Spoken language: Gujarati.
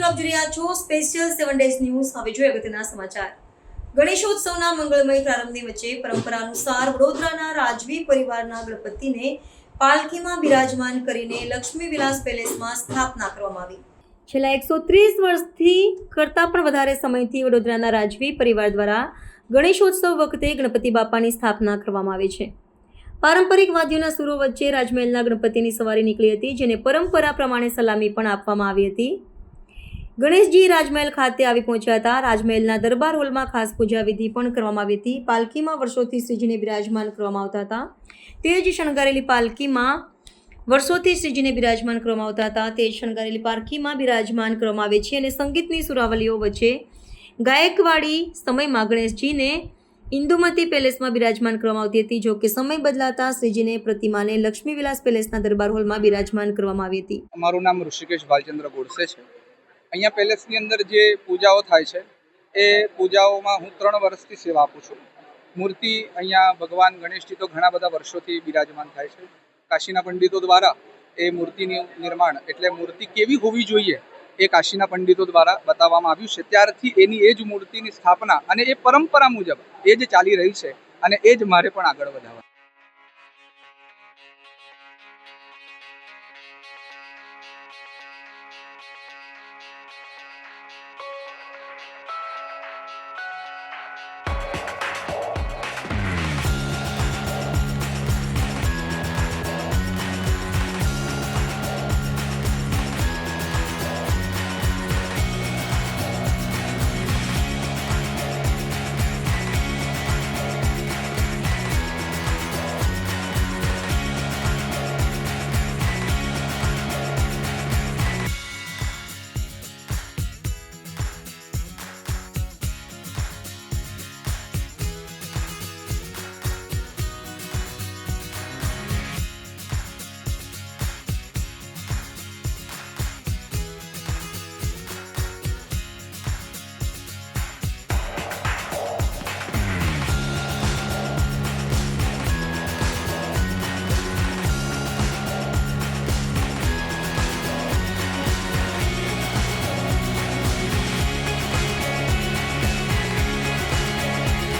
જોઈ રહ્યા છો સ્પેશિયલ સેવન ડેઝ ન્યૂઝ હવે જોઈએ અગત્યના સમાચાર. ગણેશોત્સવના મંગળમય પ્રારંભની વચ્ચે પરંપરા અનુસાર વડોદરાના રાજવી પરિવારના ગણપતિને પાલખીમાં બિરાજમાન કરીને લક્ષ્મી વિલાસ પેલેસમાં સ્થાપના કરવામાં આવી. છેલ્લા એકસો ત્રીસ વર્ષથી કરતાં પણ વધારે સમયથી વડોદરાના રાજવી પરિવાર દ્વારા ગણેશોત્સવ વખતે ગણપતિ બાપાની સ્થાપના કરવામાં આવે છે. પારંપરિક વાદ્યોના સુરો વચ્ચે રાજમહેલના ગણપતિની સવારી નીકળી હતી, જેને પરંપરા પ્રમાણે સલામી પણ આપવામાં આવી હતી. ગણેશજી રાજમહેલ ખાતે આવી પહોંચ્યા હતા. રાજમહેલના દરબાર હોલમાં ખાસ પૂજા વિધિ પણ કરવામાં આવી હતી. પાલખીમાં વર્ષોથી શ્રીજીને બિરાજમાન કરવામાં આવતા હતા. તે જ શણગારેલી પાલખીમાં વર્ષોથી શ્રીજીને બિરાજમાન કરવામાં આવતા હતા. તે જ શણગારેલી પાલખીમાં બિરાજમાન કરવામાં આવે છે અને સંગીતની સુરાવલીઓ વચ્ચે ગાયકવાડી સમયમાં ગણેશજીને ઇન્દુમતી પેલેસમાં બિરાજમાન કરવામાં આવતી હતી, જો કે સમય બદલાતા શ્રીજીને પ્રતિમાને લક્ષ્મી વિલાસ પેલેસના દરબાર હોલમાં બિરાજમાન કરવામાં આવી હતી. મારું નામ ઋષિકેશ ભાલચંદ્ર ગોડસે છે. અહીંયા પેલેસની અંદર જે પૂજાઓ થાય છે, એ પૂજાઓમાં હું ત્રણ વર્ષથી સેવા આપું છું. મૂર્તિ અહીંયા ભગવાન ગણેશજી તો ઘણા બધા વર્ષોથી બિરાજમાન થાય છે. કાશીના પંડિતો દ્વારા એ મૂર્તિનું નિર્માણ એટલે મૂર્તિ કેવી હોવી જોઈએ એ કાશીના પંડિતો દ્વારા બતાવવામાં આવ્યું છે. ત્યારથી એની એ જ મૂર્તિની સ્થાપના અને એ પરંપરા મુજબ એ જ ચાલી રહી છે અને એ જ મારે પણ આગળ વધારવા